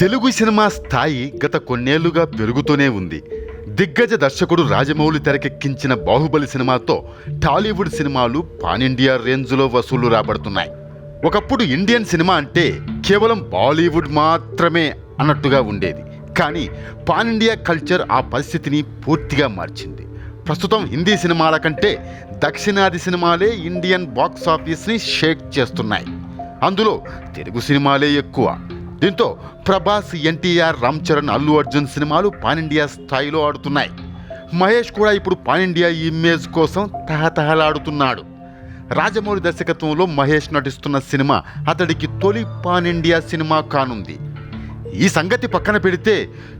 Telugu cinema స్థాయి గత కొన్నేళ్ళుగా పెరుగుతూనే ఉంది. దిగ్గజ దర్శకుడు రాజమౌళి తెరకెక్కించిన బాహుబలి సినిమాతో టాలీవుడ్ సినిమాలు పాన్ ఇండియా రేంజ్లో వసూళ్ళు రాబడుతున్నాయి. ఒకప్పుడు ఇండియన్ సినిమా అంటే కేవలం బాలీవుడ్ మాత్రమే అన్నట్టుగా ఉండేది. కానీ పాన్ ఇండియా కల్చర్ ఆ పరిస్థితిని పూర్తిగా మార్చింది. ప్రస్తుతం హిందీ సినిమాల కంటే దక్షిణాది సినిమాలే ఇండియన్ బాక్స్ ఆఫీస్ని షేక్ చేస్తున్నాయి. అందులో తెలుగు సినిమాలే ఎక్కువ. దీంతో ప్రభాస్ ఎన్టీఆర్ రామ్ చరణ్ అల్లు అర్జున్ సినిమాలు పాన్ ఇండియా స్థాయిలో ఆడుతున్నాయి. మహేష్ కూడా ఇప్పుడు పాన్ ఇండియా ఇమేజ్ కోసం తహతహలాడుతున్నాడు. రాజమౌళి దర్శకత్వంలో మహేష్ నటిస్తున్న సినిమా అతడికి తొలి పాన్ ఇండియా సినిమా కానుంది. ఈ సంగతి పక్కన పెడితే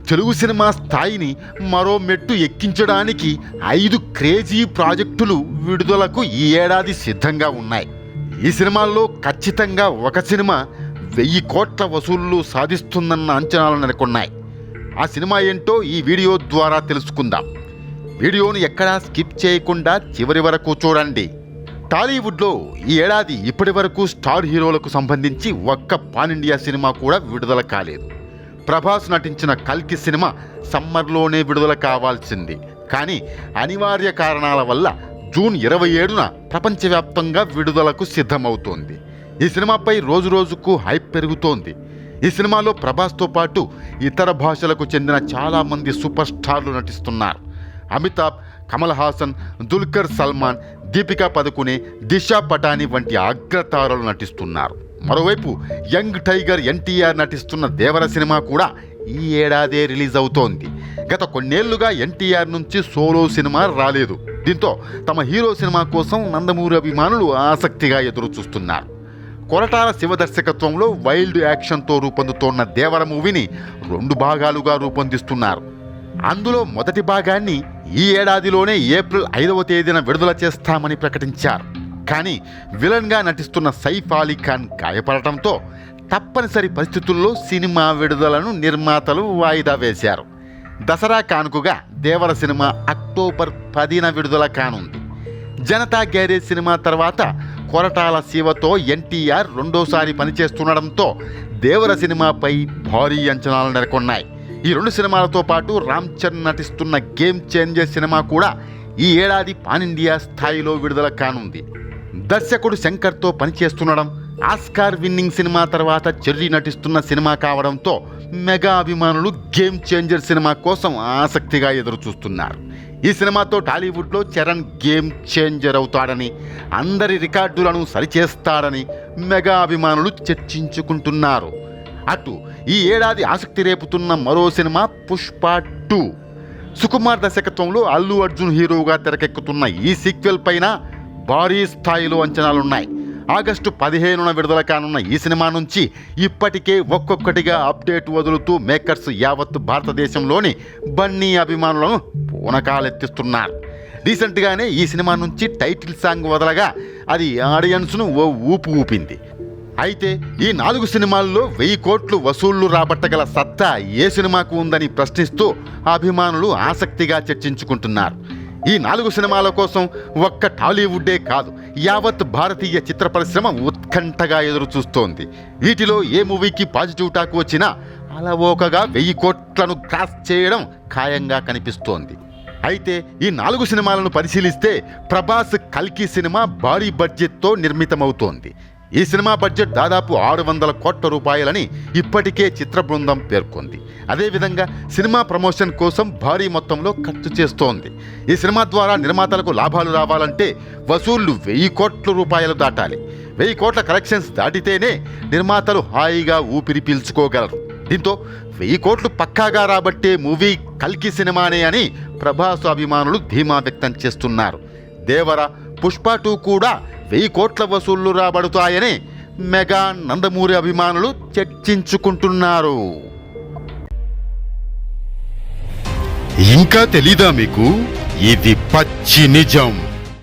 తెలుగు సినిమా స్థాయిని మరో మెట్టు ఎక్కించడానికి ఐదు క్రేజీ ప్రాజెక్టులు విడుదలకు ఈ ఏడాది సిద్ధంగా ఉన్నాయి. ఈ సినిమాల్లో ఖచ్చితంగా ఒక సినిమా వెయ్యి కోట్ల వసూళ్ళు సాధిస్తుందన్న అంచనాలు నెలకొన్నాయి. ఆ సినిమా ఏంటో ఈ వీడియో ద్వారా తెలుసుకుందాం. వీడియోను ఎక్కడా స్కిప్ చేయకుండా చివరి వరకు చూడండి. టాలీవుడ్లో ఈ ఏడాది ఇప్పటి వరకు స్టార్ హీరోలకు సంబంధించి ఒక్క పాన్ ఇండియా సినిమా కూడా విడుదల కాలేదు. ప్రభాస్ నటించిన కల్కి సినిమా సమ్మర్లోనే విడుదల కావాల్సింది. కానీ అనివార్య కారణాల వల్ల జూన్ ఇరవై ఏడున ప్రపంచవ్యాప్తంగా విడుదలకు సిద్ధమవుతోంది. ఈ సినిమాపై రోజు రోజుకు హైప్ పెరుగుతోంది. ఈ సినిమాలో ప్రభాస్తో పాటు ఇతర భాషలకు చెందిన చాలామంది సూపర్ స్టార్లు నటిస్తున్నారు. అమితాబ్ కమల్ హాసన్ దుల్కర్ సల్మాన్ దీపికా పదుకునే దిశా పటాని వంటి అగ్రతారలు నటిస్తున్నారు. మరోవైపు యంగ్ టైగర్ ఎన్టీఆర్ నటిస్తున్న దేవర సినిమా కూడా ఈ ఏడాదే రిలీజ్ అవుతోంది. గత కొన్నేళ్ళుగా ఎన్టీఆర్ నుంచి సోలో సినిమా రాలేదు. దీంతో తమ హీరో సినిమా కోసం నందమూరి అభిమానులు ఆసక్తిగా ఎదురు చూస్తున్నారు కొరటాల శివ దర్శకత్వంలో వైల్డ్ యాక్షన్తో రూపొందుతోన్న దేవర మూవీని రెండు భాగాలుగా రూపొందిస్తున్నారు. అందులో మొదటి భాగాన్ని ఈ ఏడాదిలోనే ఏప్రిల్ ఐదవ తేదీన విడుదల చేస్తామని ప్రకటించారు. కానీ విలన్గా నటిస్తున్న సైఫ్ అలీ ఖాన్ గాయపడటంతో తప్పనిసరి పరిస్థితుల్లో సినిమా విడుదలను నిర్మాతలు వాయిదా వేశారు. దసరా కానుకగా దేవర సినిమా అక్టోబర్ పదిన విడుదల కానుంది. జనతా గ్యారేజ్ సినిమా తర్వాత కొరటాల శివతో ఎన్టీఆర్ రెండోసారి పనిచేస్తుండడంతో దేవర సినిమాపై భారీ అంచనాలు నెలకొన్నాయి. ఈ రెండు సినిమాలతో పాటు రామ్ చరణ్ నటిస్తున్న గేమ్ చేంజర్ సినిమా కూడా ఈ ఏడాది పాన్ ఇండియా స్థాయిలో విడుదల కానుంది. దర్శకుడు శంకర్తో పనిచేస్తుండడం ఆస్కార్ విన్నింగ్ సినిమా తర్వాత చెర్రీ నటిస్తున్న సినిమా కావడంతో మెగా అభిమానులు గేమ్ చేంజర్ సినిమా కోసం ఆసక్తిగా ఎదురు చూస్తున్నారు ఈ సినిమాతో టాలీవుడ్లో చరణ్ గేమ్ చేంజర్ అవుతాడని అందరి రికార్డులను సరిచేస్తాడని మెగా అభిమానులు చర్చించుకుంటున్నారు. అటు ఈ ఏడాది ఆసక్తి రేపుతున్న మరో సినిమా పుష్ప టూ. సుకుమార్ దర్శకత్వంలో అల్లు అర్జున్ హీరోగా తెరకెక్కుతున్న ఈ సీక్వెల్ పైన భారీ స్థాయిలో అంచనాలున్నాయి. ఆగస్టు పదిహేనున విడుదల కానున్న ఈ సినిమా నుంచి ఇప్పటికే ఒక్కొక్కటిగా అప్డేట్ వదులుతూ మేకర్స్ యావత్ భారతదేశంలోని బన్నీ అభిమానులను పూనకాలెత్తిస్తున్నారు. రీసెంట్గానే ఈ సినిమా నుంచి టైటిల్ సాంగ్ వదలగా అది ఆడియన్స్ను ఓ ఊపు ఊపింది. అయితే ఈ నాలుగు సినిమాల్లో వెయ్యి కోట్లు వసూళ్ళు రాబట్టగల సత్తా ఏ సినిమాకు ఉందని ప్రశ్నిస్తూ అభిమానులు ఆసక్తిగా చర్చించుకుంటున్నారు. ఈ నాలుగు సినిమాల కోసం ఒక్క టాలీవుడ్డే కాదు యావత్ భారతీయ చిత్ర పరిశ్రమ ఉత్కంఠగా ఎదురు చూస్తోంది వీటిలో ఏ మూవీకి పాజిటివ్ టాక్ వచ్చినా అలవోకగా వెయ్యి కోట్లను క్రాస్ చేయడం ఖాయంగా కనిపిస్తోంది. అయితే ఈ నాలుగు సినిమాలను పరిశీలిస్తే ప్రభాస్ కల్కి సినిమా భారీ బడ్జెట్తో నిర్మితమవుతోంది. ఈ సినిమా బడ్జెట్ దాదాపు ఆరు వందల కోట్ల రూపాయలని ఇప్పటికే చిత్ర బృందం పేర్కొంది. అదేవిధంగా సినిమా ప్రమోషన్ కోసం భారీ మొత్తంలో ఖర్చు చేస్తోంది. ఈ సినిమా ద్వారా నిర్మాతలకు లాభాలు రావాలంటే వసూళ్ళు వెయ్యి కోట్ల రూపాయలు దాటాలి. వెయ్యి కోట్ల కలెక్షన్స్ దాటితేనే నిర్మాతలు హాయిగా ఊపిరి పీల్చుకోగలరు. దీంతో వెయ్యి కోట్లు పక్కాగా రాబట్టే మూవీ కల్కి సినిమానే అని ప్రభాస్ అభిమానులు ధీమా వ్యక్తం చేస్తున్నారు. దేవర పుష్ప టూ కూడా వెయ్యి కోట్ల వసూళ్ళు రాబడుతాయని మెగా నందమూరి అభిమానులు చర్చించుకుంటున్నారు. ఇంకా తెలీదా మీకు? ఇది పచ్చి నిజం.